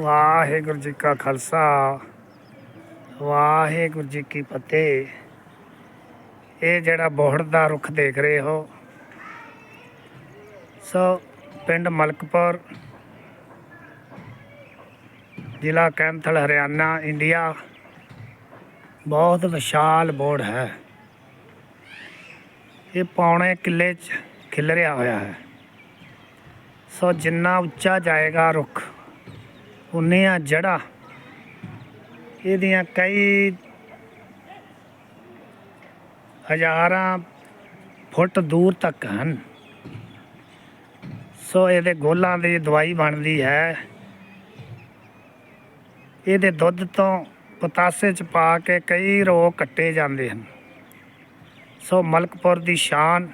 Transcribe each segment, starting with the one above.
ਵਾਹਿਗੁਰੂ ਜੀ ਕਾ ਖਾਲਸਾ, ਵਾਹਿਗੁਰੂ ਜੀ ਕੀ ਫਤਿਹ। ਇਹ ਜਿਹੜਾ ਬੋਹੜ ਦਾ ਰੁੱਖ ਦੇਖ ਰਹੇ ਹੋ, ਸੋ ਪਿੰਡ ਮਲਕਪੁਰ, ਜ਼ਿਲ੍ਹਾ ਕੈਂਥਲ, ਹਰਿਆਣਾ, ਇੰਡੀਆ, ਬਹੁਤ ਵਿਸ਼ਾਲ ਬੋੜ ਹੈ। ਇਹ ਪੌਣੇ ਕਿੱਲੇ 'ਚ ਖਿਲਰਿਆ ਹੋਇਆ ਹੈ। ਸੋ ਜਿੰਨਾ ਉੱਚਾ ਜਾਏਗਾ ਰੁੱਖ ਉਨੀਆਂ ਜੜ੍ਹਾਂ ਇਹਦੀਆਂ ਕਈ ਹਜ਼ਾਰਾਂ ਫੁੱਟ ਦੂਰ ਤੱਕ ਹਨ। ਸੋ ਇਹਦੇ ਗੋਲਾਂ ਦੀ ਦਵਾਈ ਬਣਦੀ ਹੈ। ਇਹਦੇ ਦੁੱਧ ਤੋਂ ਪਤਾਸੇ ਚ ਪਾ ਕੇ ਕਈ ਰੋਗ ਕੱਟੇ ਜਾਂਦੇ ਹਨ। ਸੋ ਮਲਕਪੁਰ ਦੀ ਸ਼ਾਨ,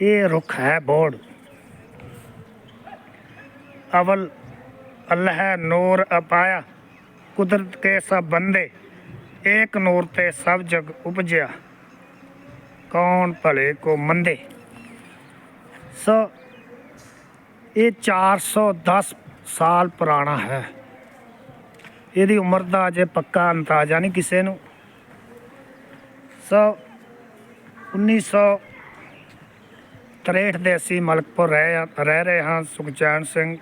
ਇਹ ਰੁੱਖ ਹੈ ਬੋੜ। ਅਵਲ ਅੱਲਾਹ ਨੂਰ ਅਪਾਇਆ ਕੁਦਰਤ ਕੇ ਸਭ ਬੰਦੇ ਏਕ ਨੂਰ ਤੇ ਸਭ ਜਗ ਉਪਜਿਆ ਕੌਣ ਭਲੇ ਕੋ ਮੰਦੇ ਸੋ ਇਹ 410 ਸਾਲ ਪੁਰਾਣਾ ਹੈ ਇਹਦੀ ਉਮਰ ਦਾ ਅਜੇ ਪੱਕਾ ਅੰਦਾਜ਼ਾ ਨਹੀਂ ਕਿਸੇ ਨੂੰ ਸੋ 1963 ਦੇ ਅਸੀਂ ਮਲਕਪੁਰ ਰਹਿ ਰਹਿ ਰਹੇ ਹਾਂ ਸੁਖਚੈਨ ਸਿੰਘ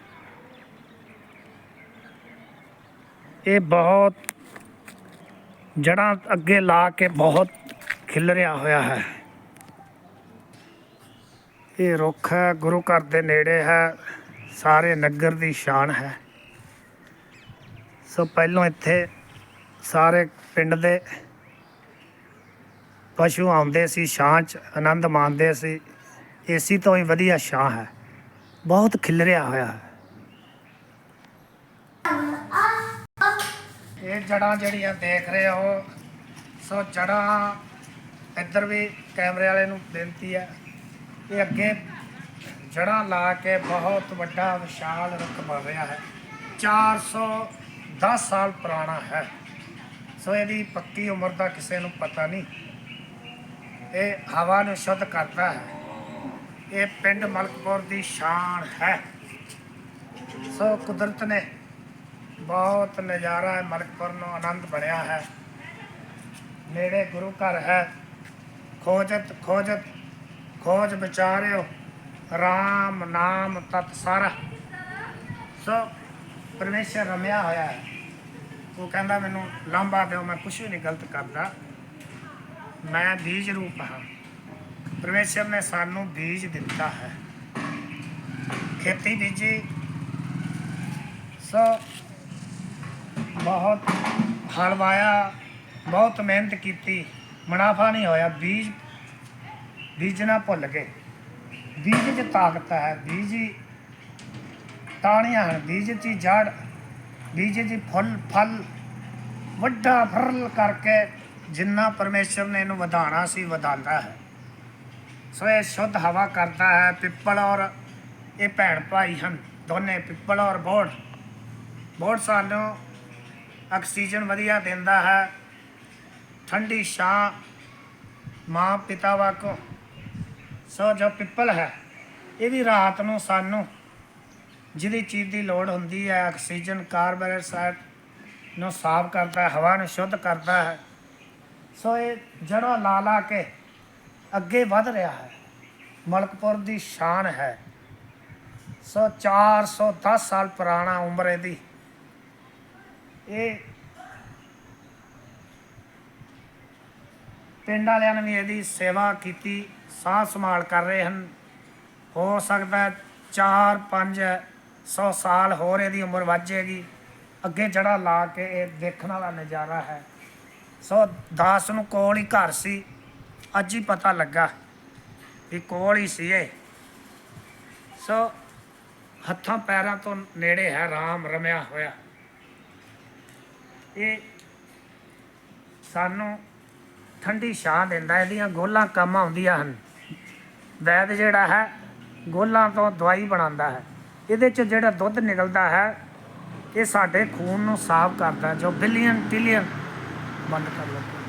ਇਹ ਬਹੁਤ ਜੜਾਂ ਅੱਗੇ ਲਾ ਕੇ ਬਹੁਤ ਖਿਲਰਿਆ ਹੋਇਆ ਹੈ। ਇਹ ਰੁੱਖ ਹੈ, ਗੁਰੂ ਘਰ ਦੇ ਨੇੜੇ ਹੈ, ਸਾਰੇ ਨਗਰ ਦੀ ਸ਼ਾਨ ਹੈ। ਸੋ ਪਹਿਲੋਂ ਇੱਥੇ ਸਾਰੇ ਪਿੰਡ ਦੇ ਪਸ਼ੂ ਆਉਂਦੇ ਸੀ, ਛਾਂ 'ਚ ਆਨੰਦ ਮਾਣਦੇ ਸੀ। ਏਸੀ ਤੋਂ ਹੀ ਵਧੀਆ ਛਾਂ ਹੈ। ਬਹੁਤ ਖਿਲਰਿਆ ਹੋਇਆ ਹੈ। ਇਹ ਜੜਾਂ ਜਿਹੜੀਆਂ ਦੇਖ ਰਹੇ ਹੋ, ਸੋ ਜੜਾਂ ਇੱਧਰ ਵੀ ਕੈਮਰੇ ਵਾਲੇ ਨੂੰ ਬੇਨਤੀ ਹੈ ਇਹ ਅੱਗੇ ਜੜਾਂ ਲਾ ਕੇ ਬਹੁਤ ਵੱਡਾ ਵਿਸ਼ਾਲ ਰੁੱਖ ਬਣ ਰਿਹਾ ਹੈ 410 ਸਾਲ ਪੁਰਾਣਾ ਹੈ। ਸੋ ਇਹਦੀ ਪੱਕੀ ਉਮਰ ਦਾ ਕਿਸੇ ਨੂੰ ਪਤਾ ਨਹੀਂ। ਇਹ ਹਵਾ ਨੂੰ ਸ਼ੁੱਧ ਕਰਦਾ ਹੈ। ਇਹ ਪਿੰਡ ਮਲਕਪੁਰ ਦੀ ਸ਼ਾਨ ਹੈ। ਸੋ ਕੁਦਰਤ ਨੇ ਬਹੁਤ ਨਜ਼ਾਰਾ ਹੈ, ਮਲਕਪੁਰ ਨੂੰ ਆਨੰਦ ਬਣਿਆ ਹੈ। ਨੇੜੇ ਗੁਰੂ ਘਰ ਹੈ। ਖੋਜਤ ਖੋਜਤ, ਖੋਜ ਵਿਚਾਰਿਓ RAM ਨਾਮ ਤਤ ਸਾਰਾ। ਸੋ, ਪਰਮੇਸ਼ਰ ਰਮਿਆ ਹੋਇਆ ਹੈ। ਉਹ ਕਹਿੰਦਾ, ਮੈਨੂੰ ਲਾਂਭਾ ਦਿਓ, ਮੈਂ ਕੁਛ ਵੀ ਨਹੀਂ ਗਲਤ ਕਰਦਾ। ਮੈਂ ਬੀਜ ਰੂਪ ਹਾਂ। ਪਰਮੇਸ਼ਰ ਨੇ ਸਾਨੂੰ ਬੀਜ ਦਿੱਤਾ ਹੈ। ਖੇਤੀ ਬੀਜੀ। ਸੋ ਬਹੁਤ ਹਲਵਾਇਆ, ਬਹੁਤ ਮਿਹਨਤ ਕੀਤੀ, ਮੁਨਾਫਾ ਨਹੀਂ ਹੋਇਆ, ਬੀਜ ਬੀਜਣਾ ਭੁੱਲ ਗਏ। ਬੀਜ 'ਚ ਤਾਕਤ ਹੈ, ਬੀਜ ਹੀ ਟਾਹਣੀਆਂ ਹਨ, ਬੀਜ 'ਚ ਜੜ, ਬੀਜ 'ਚ ਫੁੱਲ, ਫਲ, ਵੱਡਾ ਫਰਲ ਕਰਕੇ ਜਿੰਨਾ ਪਰਮੇਸ਼ਰ ਨੇ ਇਹਨੂੰ ਵਧਾਣਾ ਸੀ, ਵਧਾਉਂਦਾ ਹੈ। ਸੋ ਇਹ ਸ਼ੁੱਧ ਹਵਾ ਕਰਦਾ ਹੈ, ਪਿੱਪਲ ਔਰ ਇਹ ਭੈਣ ਭਾਈ ਹਨ, ਦੋਨੇ ਪਿੱਪਲ ਔਰ ਬੋੜ। ਬੋੜ ਸਾਨੂੰ ਆਕਸੀਜਨ ਵਧੀਆ ਦਿੰਦਾ ਹੈ। ਠੰਡੀ ਛਾਂ ਮਾਂ ਪਿਤਾ ਵਾਕੋ ਸੋ ਜੋ ਪਿੱਪਲ ਹੈ, ਇਹ ਵੀ ਰਾਤ ਨੂੰ ਸਾਨੂੰ ਜਿਹਦੀ ਚੀਜ਼ ਦੀ ਲੋੜ ਹੁੰਦੀ ਹੈ, ਆਕਸੀਜਨ ਕਾਰਬਨ ਡਾਈਆਕਸਾਈਡ ਨੂੰ ਸਾਫ਼ ਕਰਦਾ ਹੈ, ਹਵਾ ਨੂੰ ਸ਼ੁੱਧ ਕਰਦਾ ਹੈ। ਸੋ ਇਹ ਜੜੋਂ ਲਾ ਲਾ ਕੇ ਅੱਗੇ ਵਧ ਰਿਹਾ ਹੈ। ਮਲਕਪੁਰ ਦੀ ਸ਼ਾਨ ਹੈ। ਸੋ 410 ਸਾਲ ਪੁਰਾਣਾ ਉਮਰ ਇਹਦੀ। ਇਹ ਪਿੰਡ ਵਾਲਿਆਂ ਨੇ ਵੀ ਇਹਦੀ ਸੇਵਾ ਕੀਤੀ ਸਾਹ ਸੰਭਾਲ ਕਰ ਰਹੇ ਹਨ। ਹੋ ਸਕਦਾ 4-500 ਸਾਲ ਹੋਰ ਇਹਦੀ ਉਮਰ ਵੱਧ ਜਾਏਗੀ। ਅੱਗੇ ਜੜਾ ਲਾ ਕੇ ਇਹ ਦੇਖਣ ਵਾਲਾ ਨਜ਼ਾਰਾ ਹੈ। ਸੋ ਦਾਸ ਨੂੰ ਕੋਲ ਹੀ ਘਰ ਸੀ। ਅੱਜ ਹੀ ਪਤਾ ਲੱਗਾ ਵੀ ਕੋਲ ਹੀ ਸੀ ਇਹ। ਸੋ ਹੱਥਾਂ ਪੈਰਾਂ ਤੋਂ ਨੇੜੇ ਹੈ, ਰਾਮ ਰਮਿਆ ਹੋਇਆ। ਇਹ ਸਾਨੂੰ ਠੰਡੀ ਛਾਂ ਦਿੰਦਾ, ਇਹਦੀਆਂ ਗੋਲਾਂ ਕੰਮ ਆਉਂਦੀਆਂ ਹਨ। ਵੈਦ ਜਿਹੜਾ ਹੈ, ਗੋਲਾਂ ਤੋਂ ਦਵਾਈ ਬਣਾਉਂਦਾ ਹੈ। ਇਹਦੇ ਚ ਜਿਹੜਾ ਦੁੱਧ ਨਿਕਲਦਾ ਹੈ, ਇਹ ਸਾਡੇ ਖੂਨ ਨੂੰ ਸਾਫ਼ ਕਰਦਾ ਜੋ ਬਿਲੀਅਨ ਟ੍ਰਿਲੀਅਨ ਬੰਦ ਕਰ ਲੈਂਦਾ